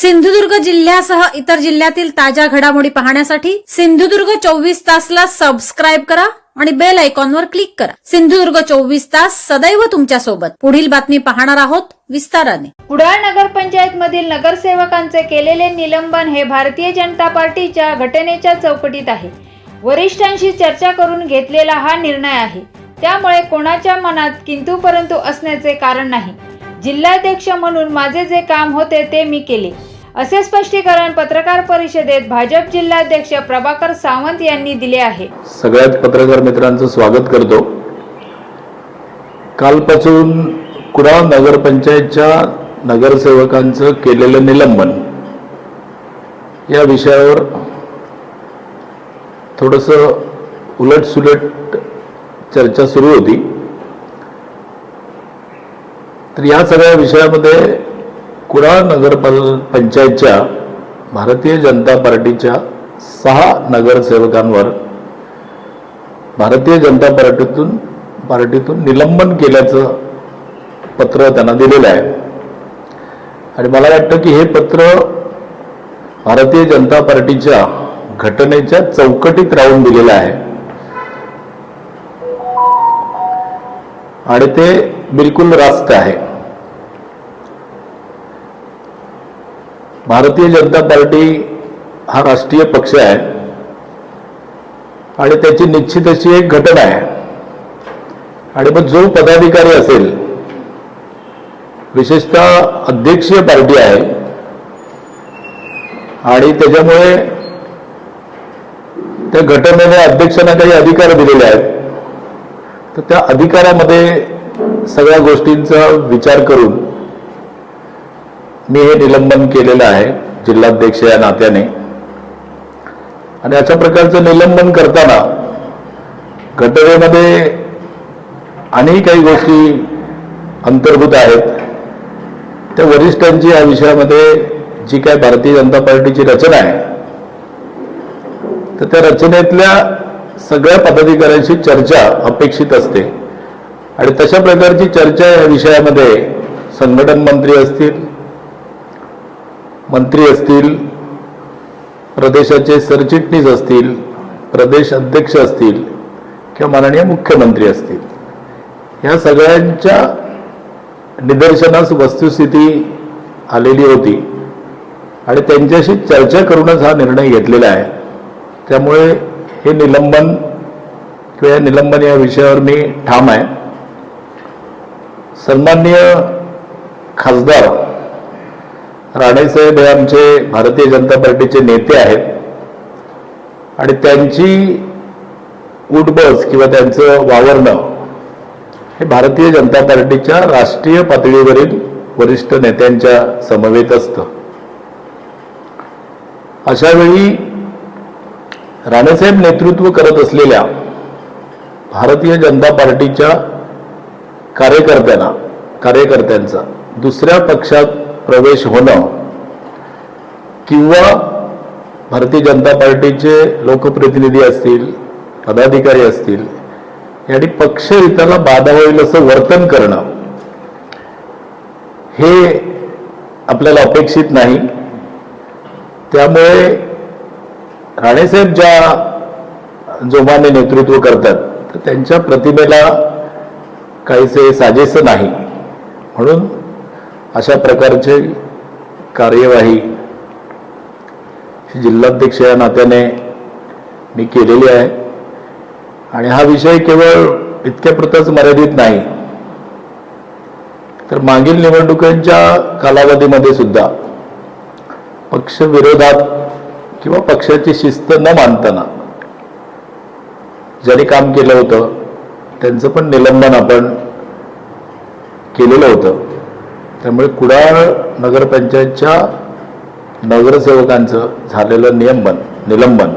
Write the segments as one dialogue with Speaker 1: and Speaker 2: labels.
Speaker 1: सिंधुदुर्ग जिल्ह्यासह इतर जिल्ह्यातील ताज्या घडामोडी पाहण्यासाठी सिंधुदुर्ग चोवीस तासला सबस्क्राईब करा आणि बेल आयकॉनवर क्लिक करा. सिंधुदुर्ग चोवीस तास सदैव तुमच्यासोबत. पुढील बातमी पाहणार आहोत विस्ताराने.
Speaker 2: कुडाळ नगरपंचायत मधील नगरसेवकांचे केलेले निलंबन हे भारतीय जनता पार्टीच्या घटनेच्या चौकटीत आहे. वरिष्ठांशी चर्चा करून घेतलेला हा निर्णय आहे. त्यामुळे कोणाच्या मनात किंतू परंतु असण्याचे कारण नाही. जिल्हाध्यक्ष म्हणून माझे जे काम होते ते मी केले. असे स्पष्टीकरण पत्रकार परिषदेत भाजप जिल्हाध्यक्ष प्रभाकर सावंत यांनी दिले आहे.
Speaker 3: सगळ्याच पत्रकार मित्रांचं स्वागत करतो. कालपासून कुडाळ नगरपंचायतच्या नगरसेवकांचं केलेलं निलंबन या विषयावर थोडंसं उलटसुलट चर्चा सुरू होती. तर या सगळ्या विषयामध्ये कुडाळ नगरपाल पंचायतच्या भारतीय जनता पार्टीच्या सहा नगरसेवकांवर भारतीय जनता पार्टीतून पार्टीतून निलंबन केल्याचं पत्र त्यांना दिलेलं आहे. आणि मला वाटतं की हे पत्र भारतीय जनता पार्टीच्या घटनेच्या चौकटीत राहून दिलेलं आहे. आणि ते बिलकुल रास्त आहे. भारतीय जनता पार्टी हा राष्ट्रीय पक्ष आहे आणि त्याची निश्चित अशी एक घटना आहे. आणि मग जो पदाधिकारी असेल विशेषतः अध्यक्षीय पार्टी आहे आणि त्याच्यामुळे त्या घटनेने अध्यक्षांना काही अधिकार दिलेले आहेत तर त्या अधिकारामध्ये सगळ्या गोष्टींचा विचार करून मी हे निलंबन केलेलं आहे जिल्हाध्यक्ष या नात्याने. आणि अशा प्रकारचं निलंबन करताना घटनेमध्ये आणि काही गोष्टी अंतर्भूत आहेत. त्या वरिष्ठांची या विषयामध्ये जी काय भारतीय जनता पार्टीची रचना आहे तर त्या रचनेतल्या सगळ्या पदाधिकाऱ्यांशी चर्चा अपेक्षित असते. आणि तशा प्रकारची चर्चा या विषयामध्ये संघटन मंत्री असतील मंत्री असतील प्रदेशाचे सरचिटणीस असतील प्रदेश अध्यक्ष असतील किंवा माननीय मुख्यमंत्री असतील. ह्या सगळ्यांच्या निदर्शनास वस्तुस्थिती आलेली होती आणि त्यांच्याशी चर्चा करूनच हा निर्णय घेतलेला आहे. त्यामुळे हे निलंबन किंवा या निलंबन या विषयावर मी ठाम आहे. सन्माननीय खासदार राणेसाहेब हे आमचे भारतीय जनता पार्टीचे नेते आहेत. आणि त्यांची उठबस किंवा त्यांचं वावरणं हे भारतीय जनता पार्टीच्या राष्ट्रीय पातळीवरील वरिष्ठ नेत्यांच्या समवेत असतं. अशावेळी राणेसाहेब नेतृत्व करत असलेल्या भारतीय जनता पार्टीच्या कार्यकर्त्यांना कार्यकर्त्यांचा दुसऱ्या पक्षात प्रवेश होणं किंवा भारतीय जनता पार्टीचे लोकप्रतिनिधी असतील पदाधिकारी असतील यांनी पक्ष हिताला बाधा होईल असं वर्तन करणं हे आपल्याला अपेक्षित नाही. त्यामुळे राणेसाहेब ज्या जोमाने नेतृत्व करतात तर त्यांच्या प्रतिमेला काहीसे साजेसं नाही. म्हणून अशा प्रकारचे कार्यवाही जिल्हाध्यक्ष या नात्याने मी केलेली आहे. आणि हा विषय केवळ इतक्यापुरताच मर्यादित नाही. तर मागील निवडणुकांच्या कालावधीमध्ये सुद्धा पक्षविरोधात किंवा पक्षाची शिस्त न मानताना ज्यांनी काम केलं होतं त्यांचं पण निलंबन आपण केलेलं होतं. त्यामुळे कुडाळ नगरपंचायतच्या नगरसेवकांचं झालेलं नियमन निलंबन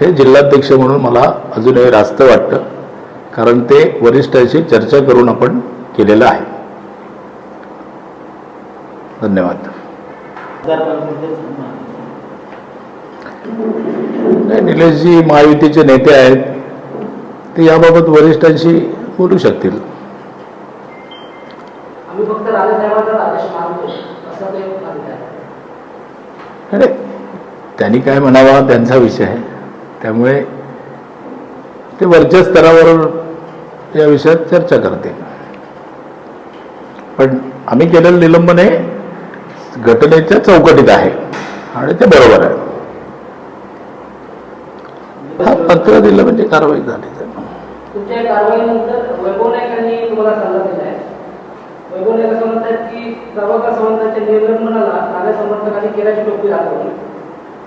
Speaker 3: हे जिल्हाध्यक्ष म्हणून मला अजूनही रास्त वाटतं. कारण ते वरिष्ठांशी चर्चा करून आपण केलेलं आहे. धन्यवाद. नाही निलेशजी महायुतीचे नेते आहेत. ते याबाबत वरिष्ठांशी बोलू शकतील.
Speaker 4: फक्त राजासाहेबांचा आदेश मानतो असं ते
Speaker 3: अरे त्यांनी काय म्हणावा त्यांचा विषय आहे. त्यामुळे ते वरच्या स्तरावर या विषयात चर्चा करते पण आम्ही केलेलं निलंबन हे घटनेच्या चौकटीत आहे. आणि ते बरोबर आहे. हा पत्र दिलं म्हणजे कारवाई झाली.
Speaker 4: तुमच्या कारवाईनंतर वैभव की प्रभाकर सावंतांच्या निलंबनाला नागा समर्थकांनी केल्याची टोपी दाखवली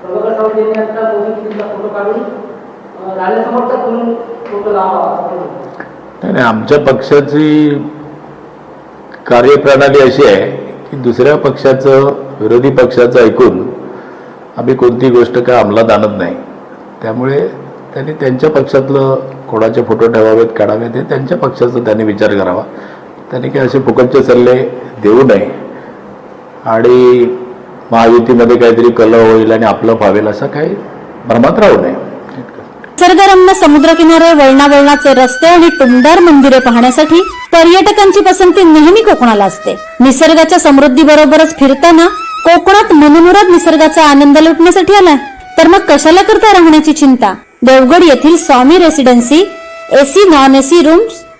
Speaker 4: प्रभाकर सावंत यांनी आता मोदी किल्लीचा फोटो काढून अं, समर्थक म्हणून फोटो लावा
Speaker 3: नाही, आमच्या पक्षाची कार्यप्रणाली अशी आहे की दुसऱ्या पक्षाचं विरोधी पक्षाचं ऐकून आम्ही कोणती गोष्ट काय अंमलात आणत नाही. त्यामुळे त्यांनी त्यांच्या पक्षातलं कोणाचे फोटो ठेवावेत काढावेत हे त्यांच्या पक्षाचा त्यांनी विचार करावा. त्यांनी काही असे फुकटचे सल्ले देऊ नये. आणि महायुतीमध्ये काहीतरी कल होईल आणि आपलं पावेल असं काही भ्रमात राहू नये.
Speaker 1: निसर्गरम्य समुद्रकिनारे वळणावळणाचे रस्ते आणि टुमदार मंदिरे पाहण्यासाठी पर्यटकांची पसंती नेहमी कोकणाला असते. निसर्गाच्या समृद्धी बरोबरच फिरताना कोकणात मनमुराद निसर्गाचा आनंद लुटण्यासाठी आलाय. तर मग कशाला करता राहण्याची चिंता? देवगड येथील Swami residency AC non AC rooms